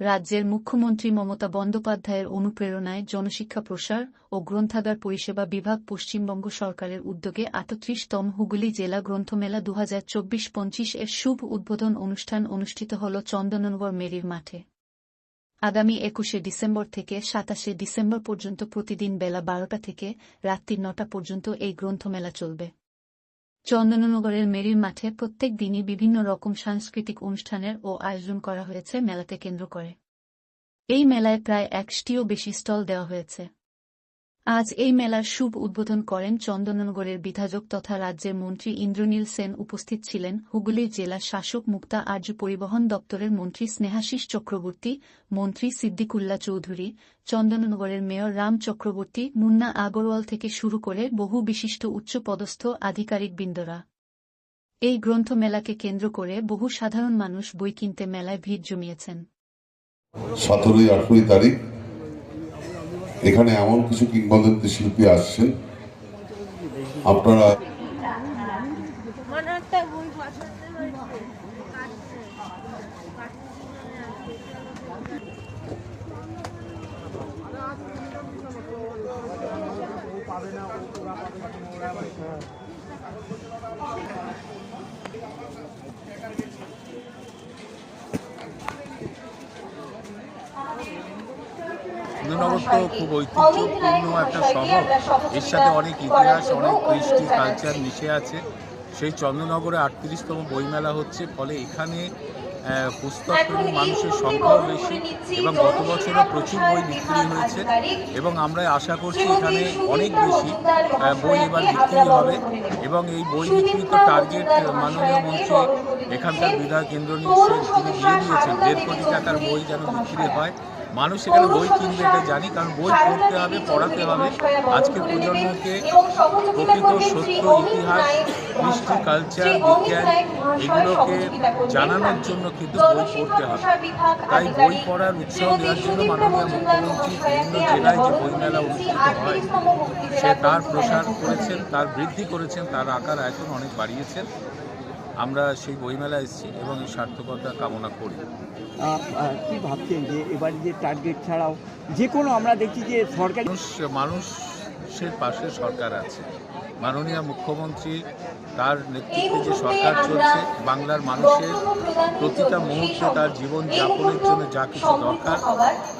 রাজ্যের মুখ্যমন্ত্রী মমতা বন্দ্যোপাধ্যায়ের অনুপ্রেরণায় জনশিক্ষা প্রসার ও গ্রন্থাগার পরিষেবা বিভাগ পশ্চিমবঙ্গ সরকারের উদ্যোগে আটত্রিশতম হুগলি জেলা গ্রন্থমেলা দু হাজার চব্বিশ পঁচিশ এর শুভ উদ্বোধন অনুষ্ঠান অনুষ্ঠিত হল চন্দননগর মেরির মাঠে। আগামী একুশে ডিসেম্বর থেকে সাতাশে ডিসেম্বর পর্যন্ত প্রতিদিন বেলা বারোটা থেকে রাত্রি নটা পর্যন্ত এই গ্রন্থমেলা চলবে। চন্দননগরের মেরির মাঠে প্রত্যেক দিনই বিভিন্ন রকম সাংস্কৃতিক অনুষ্ঠানের ও আয়োজন করা হয়েছে, মেলাতে কেন্দ্র করে। এই মেলায় প্রায় একশটিও বেশি স্টল দেওয়া হয়েছে। আজ এই মেলার শুভ উদ্বোধন করেন চন্দননগরের বিধায়ক তথা রাজ্যের মন্ত্রী ইন্দ্রনীল সেন উপস্থিত ছিলেন হুগলির জেলা শাসক মুক্তা আর্য পরিবহন দপ্তরের মন্ত্রী স্নেহাশিস চক্রবর্তী, মন্ত্রী সিদ্দিকুল্লা চৌধুরী, চন্দননগরের মেয়র রাম চক্রবর্তী, মুন্না আগরওয়াল থেকে শুরু করে বহু বিশিষ্ট উচ্চপদস্থ আধিকারিকবৃন্দরা এই গ্রন্থমেলাকে কেন্দ্র করে বহু সাধারণ মানুষ বই কিনতে মেলায় ভিড় জমিয়েছেন। সতেরোই আঠেরোই তারিখ এখানে এমন কিছু কিংবদন্তি শিল্পী আসছেন। আপনারা সুন্দরনগর তো খুব ঐতিহ্যপূর্ণ একটা শহর। এর সাথে অনেক ইতিহাস অনেক কৃষ্টি কালচার মিশে আছে। সেই চন্দ্রনগরে আটত্রিশতম বইমেলা হচ্ছে ফলে এখানে পুস্তকপ্রেমী মানুষের সংখ্যাও বেশি এবং গত বছরও প্রচুর বই বিক্রি হয়েছে এবং আমরা আশা করছি এখানে অনেক বেশি বই এবার বিক্রি হবে। এবং এই বই বিক্রি তো টার্গেট মাননীয় মন্ত্রী এখানকার বিধায়ক কেন্দ্র নিচ্ছে তিনি দিয়ে দিয়েছেন দেড় কোটি টাকার বই যেন বিক্রি হয়। মানুষ এখানে বই কিনবে এটা জানি কারণ বই পড়তে হবে পড়াতে হবে। আজকের প্রজন্মকে প্রকৃত সত্য ইতিহাস কৃষ্টি কালচার বিজ্ঞান এগুলোকে জানানোর জন্য কিন্তু বই পড়তে হবে। তাই বই পড়ার উৎসাহ দেওয়ার জন্য মাননীয় মুখ্যমন্ত্রী বিভিন্ন জেলায় যে বইমেলা অনুষ্ঠিত হয় সে তার প্রসার করেছেন তার বৃদ্ধি করেছেন তার আকার আয়তন অনেক বাড়িয়েছেন। আমরা সেই বইমেলা এসেছি এবং এই সার্থকতা কামনা করি। কি ভাবছেন যে এবার যে টার্গেট ছাড়াও যে কোনো আমরা দেখছি যে সরকারি মানুষ মানুষের পাশে সরকার আছে। মাননীয় মুখ্যমন্ত্রী তার নেতৃত্বে যে সরকার চলছে বাংলার মানুষের প্রতিটা মুহূর্তে তার জীবন যাপনের জন্য যা কিছু দরকার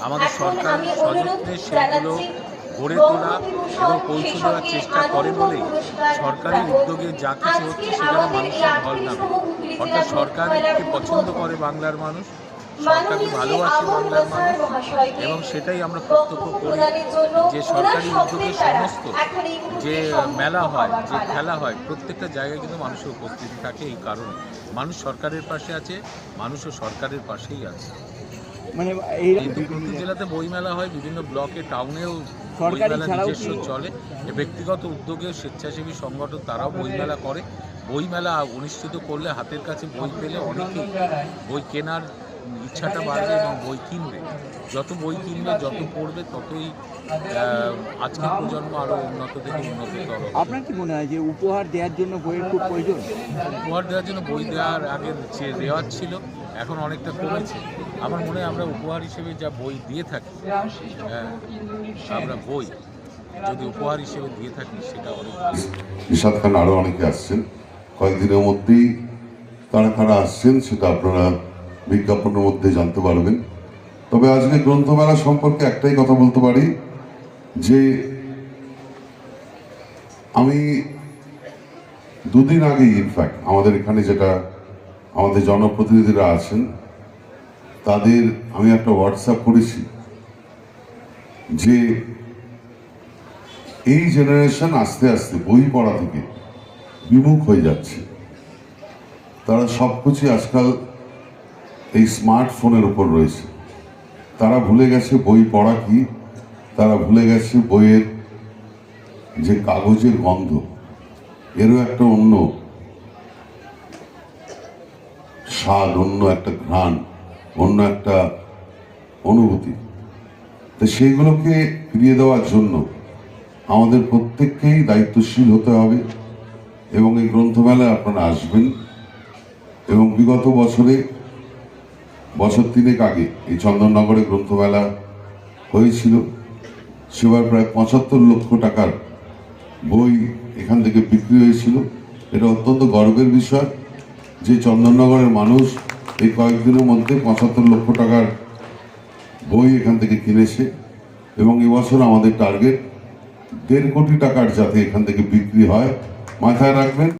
আমাদের সরকার সযত্নে সেগুলো গড়ে তোলা এবং পৌঁছে দেওয়ার চেষ্টা করে বলেই সরকারি উদ্যোগে যা কিছু হচ্ছে সেখানে মানুষের ঢল নামে। অর্থাৎ সরকারকে পছন্দ করে বাংলার মানুষ সরকারকে ভালোবাসে বাংলার মানুষ এবং সেটাই আমরা প্রত্যক্ষ করি যে সরকারি উদ্যোগে সমস্ত যে মেলা হয় যে খেলা হয় প্রত্যেকটা জায়গায় কিন্তু মানুষের উপস্থিতি থাকে এই কারণে। মানুষ সরকারের পাশে আছে মানুষও সরকারের পাশেই আছে। মানে এই জেলাতে বইমেলা হয় বিভিন্ন ব্লকে টাউনেও বইমেলা নিজস্ব চলে। ব্যক্তিগত উদ্যোগে স্বেচ্ছাসেবী সংগঠন তারাও বইমেলা করে। বইমেলা অনুষ্ঠিত করলে হাতের কাছে বই পেলে অনেকেই বই কেনার ইচ্ছাটা বাড়বে এবং বই কিনবে। যত বই কিনবে যত পড়বে ততই আজকের প্রজন্ম আরও উন্নত থেকে উন্নততর আপনার কি মনে হয় যে উপহার দেওয়ার জন্য বইয়ের খুব প্রয়োজন? উপহার দেওয়ার জন্য বই দেওয়ার আগে যে রেওয়াজ ছিল এখন অনেকটা কমেছে। আমার মনে হয় আমরা উপহার হিসেবে যা বই দিয়ে থাকি হ্যাঁ, আমরা বই যদি উপহার হিসেবে দিয়ে থাকি সেটা অনেক। নিশাদ খান আরও অনেকে আসছেন। কয়েকদিনের মধ্যেই কারা কারা আসছেন সেটা আপনারা বিজ্ঞাপনের মধ্যে জানতে পারবেন। তবে আজকে গ্রন্থমেলা সম্পর্কে একটাই কথা বলতে পারি যে আমি দুদিন আগে ইনফ্যাক্ট আমাদের এখানে যেটা আমাদের জনপ্রতিনিধিরা আছেন, তাদের আমি একটা হোয়াটসঅ্যাপ করেছি যে এই জেনারেশন আস্তে আস্তে বই পড়া থেকে বিমুখ হয়ে যাচ্ছে। তারা সব কিছু আজকাল এই স্মার্টফোনের উপর রয়েছে। তারা ভুলে গেছে বই পড়া কি? তারা ভুলে গেছে বইয়ের যে কাগজের গন্ধ। এরও একটা অন্য স্বাদ, অন্য একটা ঘ্রাণ, অন্য একটা অনুভূতি। তো সেইগুলোকে ফিরিয়ে দেওয়ার জন্য আমাদের প্রত্যেককেই দায়িত্বশীল হতে হবে এবং এই গ্রন্থমেলায় আপনারা আসবেন এবং বিগত বছরে, বছর তিনেক আগে এই চন্দননগরে গ্রন্থমেলা হয়েছিল। সেবার প্রায় পঁচাত্তর লক্ষ টাকার বই এখান থেকে বিক্রি হয়েছিল। এটা অত্যন্ত গর্বের বিষয়। যে চন্দননগরের মানুষ এই কয়েকদিনের মধ্যে পঁচাত্তর লক্ষ টাকার বই এখান থেকে কিনেছে এবং এবছর আমাদের টার্গেট দেড় কোটি টাকার যাতে এখান থেকে বিক্রি হয়। মাথায় রাখবেন